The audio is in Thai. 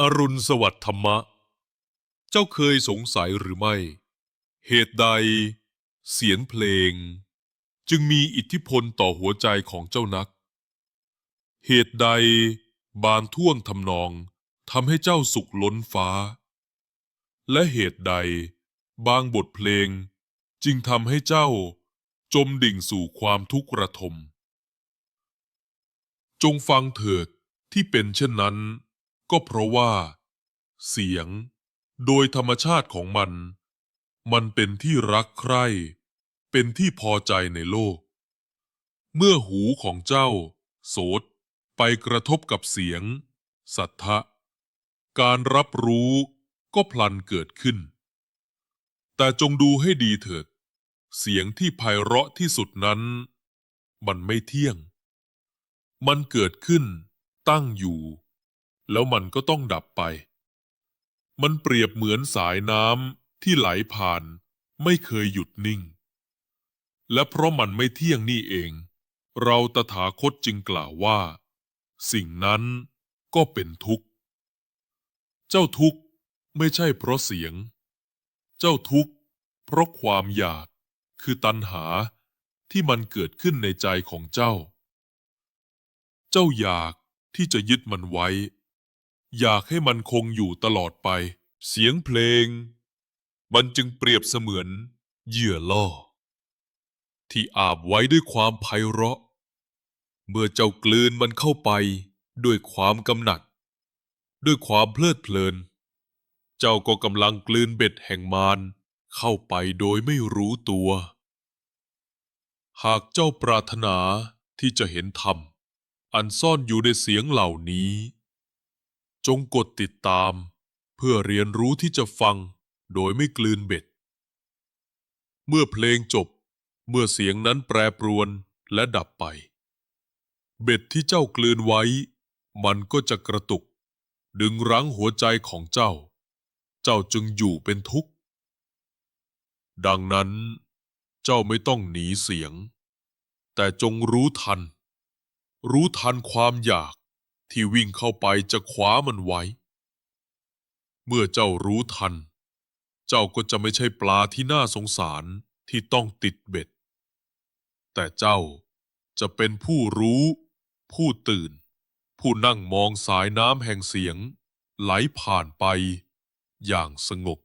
อรุณสวัสดิ์ธรรมะ เจ้าเคยสงสัยหรือไม่ เหตุใด เสียงเพลง จึงมีอิทธิพลต่อหัวใจของเจ้านัก เหตุใดบานท่วงทำนองทำให้เจ้าสุขล้นฟ้า และเหตุใด บางบทเพลง จึงทำให้เจ้า จมดิ่งสู่ความทุกข์ระทม จงฟังเถิดที่เป็นเช่นนั้น ก็เพราะว่า เสียง โดยธรรมชาติของมัน มันเป็นที่รักใคร่ เป็นที่พอใจในโลก เมื่อหูของเจ้า โสตไปกระทบกับเสียง สัทธะ การรับรู้ก็พลันเกิดขึ้น แต่จงดูให้ดีเถิด เสียงที่ไพเราะที่สุดนั้น มันไม่เที่ยง มันเกิดขึ้น ตั้งอยู่ แล้วมันก็ต้องดับไป มันเปรียบเหมือนสายน้ำที่ไหลผ่านไม่เคยหยุดนิ่ง และเพราะมันไม่เที่ยงนี่เอง เราตถาคตจึงกล่าวว่า สิ่งนั้นก็เป็นทุกข์ เจ้าทุกข์ไม่ใช่เพราะเสียง เจ้าทุกข์เพราะความอยากคือตัณหาที่มันเกิดขึ้นในใจของเจ้า เจ้าอยากที่จะยึดมันไว้ อยากให้มันคงอยู่ตลอดไป เสียงเพลง มันจึงเปรียบเสมือน เหยื่อล่อ ที่อาบไว้ด้วยความไพเราะ เมื่อเจ้ากลืนมันเข้าไป ด้วยความกำหนัด ด้วยความเพลิดเพลิน เจ้าก็กำลังกลืนเบ็ดแห่งมารเข้าไปโดยไม่รู้ตัว หากเจ้าปรารถนาที่จะเห็นธรรม อันซ่อนอยู่ในเสียงเหล่านี้ จงกดติดตาม เพื่อเรียนรู้ที่จะฟังโดยไม่กลืนเบ็ด เมื่อเพลงจบ เมื่อเสียงนั้นแปรปรวนและดับไป เบ็ดที่เจ้ากลืนไว้ มันก็จะกระตุก ดึงรั้งหัวใจของเจ้า เจ้าจึงอยู่เป็นทุกข์ ดังนั้น เจ้าไม่ต้องหนีเสียง แต่จงรู้ทัน รู้ทันความอยาก ที่วิ่งเข้าไปจะคว้ามันไว้ เมื่อเจ้ารู้ทัน เจ้าก็จะไม่ใช่ปลาที่น่าสงสารที่ต้องติดเบ็ด แต่เจ้าจะเป็นผู้รู้ ผู้ตื่น ผู้นั่งมองสายน้ำแห่งเสียง ไหลผ่านไปอย่างสงบ